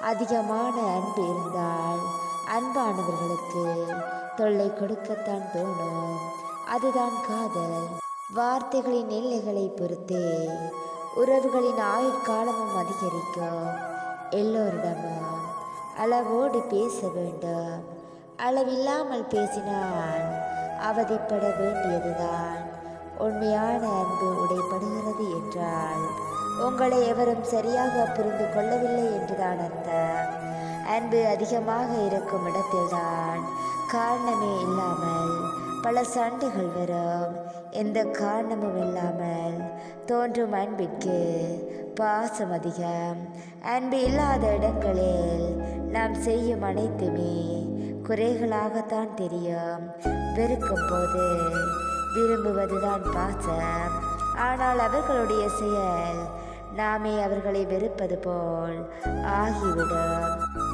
அதிகமான அன்பு இருந்தால் அன்பானவர்களுக்கு தொல்லை கொடுக்கத்தான் தோணும். அதுதான் காதல். வார்த்தைகளின் எல்லைகளை பொறுத்தே உறவுகளின் ஆயுட்காலமும் அதிகரிக்கும். எல்லோரிடமும் அளவோடு பேச வேண்டும். அளவில்லாமல் பேசினால் அவதிப்பட வேண்டியதுதான். உண்மையான அன்பு உங்களை எவரும் சரியாக புரிந்து கொள்ளவில்லை என்றுதான் அர்த்தம். அன்பு அதிகமாக இருக்கும் இடத்தில்தான் காரணமே இல்லாமல் பல சண்டைகள் வரும். எந்த காரணமும் இல்லாமல் தோன்றும் அன்பிற்கு பாசம் அதிகம். அன்பு இல்லாத இடங்களில் நாம் செய்யும் அனைத்துமே குறைகளாகத்தான் தெரியும். வெறுக்கும் போது விரும்புவதுதான் பாசம். ஆனால் அவர்களுடைய செயல் நாமே அவர்களை வெறுப்பது போல் ஆகிவிடும்.